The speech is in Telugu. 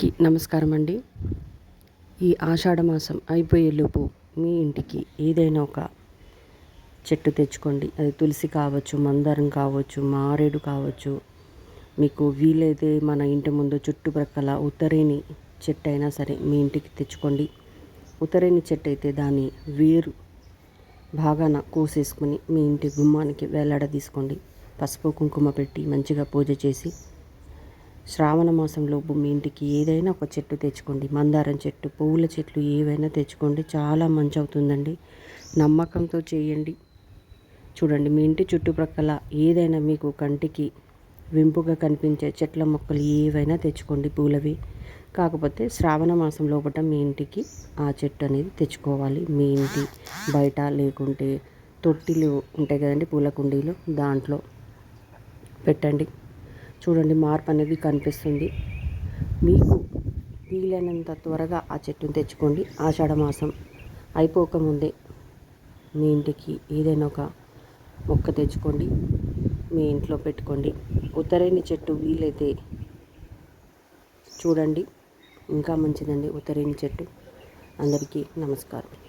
కి నమస్కారం అండి ఈ ఆషాఢ మాసం అయిపోయేలోపు మీ ఇంటికి ఏదైనా ఒక చెట్టు తెచ్చుకోండి. అది తులసి కావచ్చు మందారం కావచ్చు మారేడు కావచ్చు. మీకు వీలైతే మన ఇంటి ముందు చుట్టుప్రక్కల ఉత్తరేణి చెట్టు అయినా సరే మీ ఇంటికి తెచ్చుకోండి. ఉత్తరేణి చెట్టు అయితే దాని వేరు బాగాన కోసేసుకుని మీ ఇంటి గుమ్మానికి వేలాడ తీసుకోండి పసుపు కుంకుమ పెట్టి మంచిగా పూజ చేసి శ్రావణ మాసంలోపు మీ ఇంటికి ఏదైనా ఒక చెట్టు తెచ్చుకోండి. మందారం చెట్టు పువ్వుల చెట్లు ఏవైనా తెచ్చుకోండి. చాలా మంచి అవుతుందండి నమ్మకంతో చేయండి. చూడండి మీ ఇంటి చుట్టుప్రక్కల ఏదైనా మీకు కంటికి వింపుగా కనిపించే చెట్ల మొక్కలు ఏవైనా తెచ్చుకోండి పూలవి. కాకపోతే శ్రావణ మాసం లోపల మీ ఇంటికి ఆ చెట్టు అనేది తెచ్చుకోవాలి. మీ ఇంటి బయట లేకుంటే తొట్టిలు ఉంటాయి కదండి పూల కుండీలు దాంట్లో పెట్టండి. చూడండి మార్పు అనేది కనిపిస్తుంది. మీకు వీలైనంత త్వరగా ఆ చెట్టును తెచ్చుకోండి. ఆషాఢ మాసం అయిపోకముందే మీ ఇంటికి ఏదైనా ఒక మొక్క తెచ్చుకోండి. మీ ఇంట్లో పెట్టుకోండి. ఉత్తరేణి చెట్టు వీలైతే చూడండి. ఇంకా మంచిదండి ఉత్తరేణి చెట్టు. అందరికీ నమస్కారం.